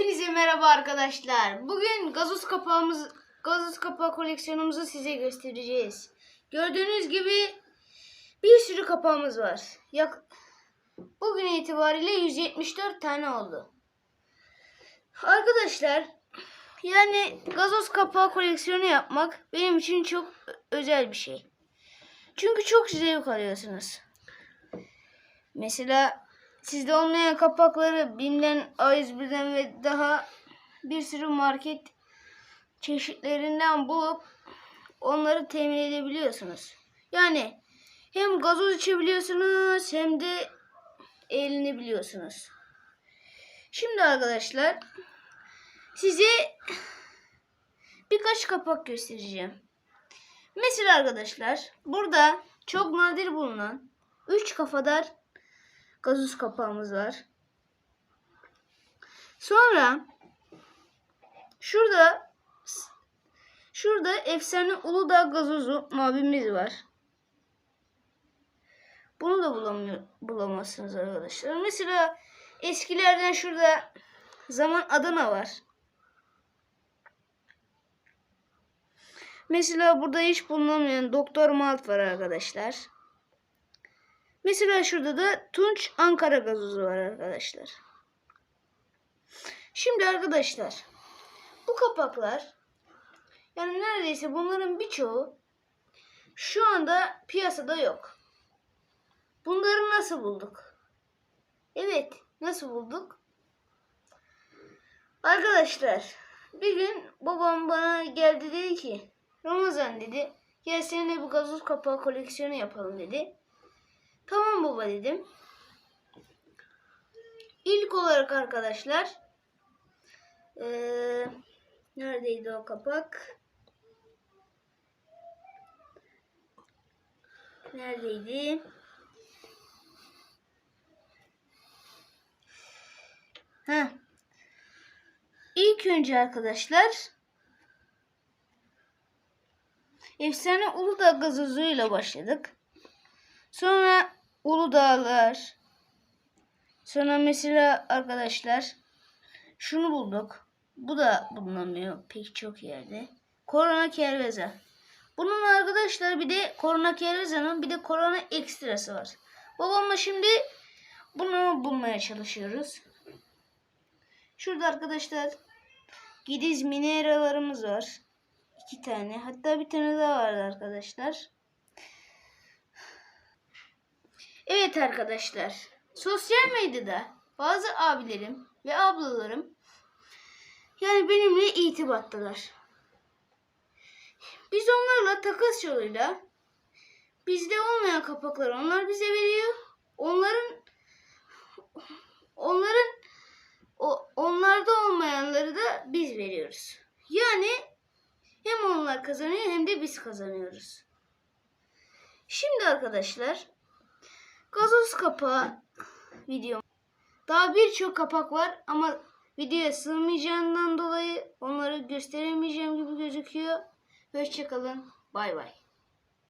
Hepinize merhaba arkadaşlar. Bugün gazoz kapağımız gazoz kapağı koleksiyonumuzu size göstereceğiz. Gördüğünüz gibi bir sürü kapağımız var. Yak Bugün itibariyle 174 tane oldu. Arkadaşlar yani gazoz kapağı koleksiyonu yapmak benim için çok özel bir şey. Çünkü çok zevk alıyorsunuz. Mesela sizde olmayan kapakları BİM'den, A101'den ve daha bir sürü market çeşitlerinden bulup onları temin edebiliyorsunuz. Yani hem gazoz içebiliyorsunuz hem de eğlenebiliyorsunuz. Şimdi arkadaşlar size birkaç kapak göstereceğim. Mesela arkadaşlar burada çok nadir bulunan 3 kafadar gazoz kapağımız var. Sonra şurada şurada efsane Uludağ gazozu mavimiz var. Bunu da bulamıyor, bulamazsınız arkadaşlar. Mesela eskilerden şurada zaman Adana var. Mesela burada hiç bulunamayan Doktor Malt var arkadaşlar. Mesela şurada da Tunç Ankara gazozu var arkadaşlar. Şimdi arkadaşlar bu kapaklar yani neredeyse bunların birçoğu şu anda piyasada yok. Bunları nasıl bulduk? Evet, nasıl bulduk? Arkadaşlar, bir gün babam bana geldi dedi ki, Ramazan dedi, gel seninle bu gazoz kapağı koleksiyonu yapalım dedi. Tamam baba dedim. İlk olarak arkadaşlar, ee, neredeydi o kapak? Neredeydi? Heh. İlk önce arkadaşlar Efsane Uludağ gazozuyla başladık. Sonra Uludağlar. Sonra mesela arkadaşlar şunu bulduk. Bu da bulunamıyor pek çok yerde. Korona kerveza. Bunun arkadaşlar bir de korona kervezanın bir de korona ekstrası var. Babamla şimdi bunu bulmaya çalışıyoruz. Şurada arkadaşlar Gidiz mineralarımız var. iki tane. Hatta bir tane daha vardı arkadaşlar. Evet arkadaşlar. Sosyal medyada bazı abilerim ve ablalarım yani benimle irtibattalar. Biz onlarla takas yoluyla bizde olmayan kapakları onlar bize veriyor. Onların onların o, onlarda olmayanları da biz veriyoruz. Yani hem onlar kazanıyor hem de biz kazanıyoruz. Şimdi arkadaşlar gazoz kapağı video. Daha birçok kapak var ama videoya sığmayacağından dolayı onları gösteremeyeceğim gibi gözüküyor. Hoşçakalın. Bay bay.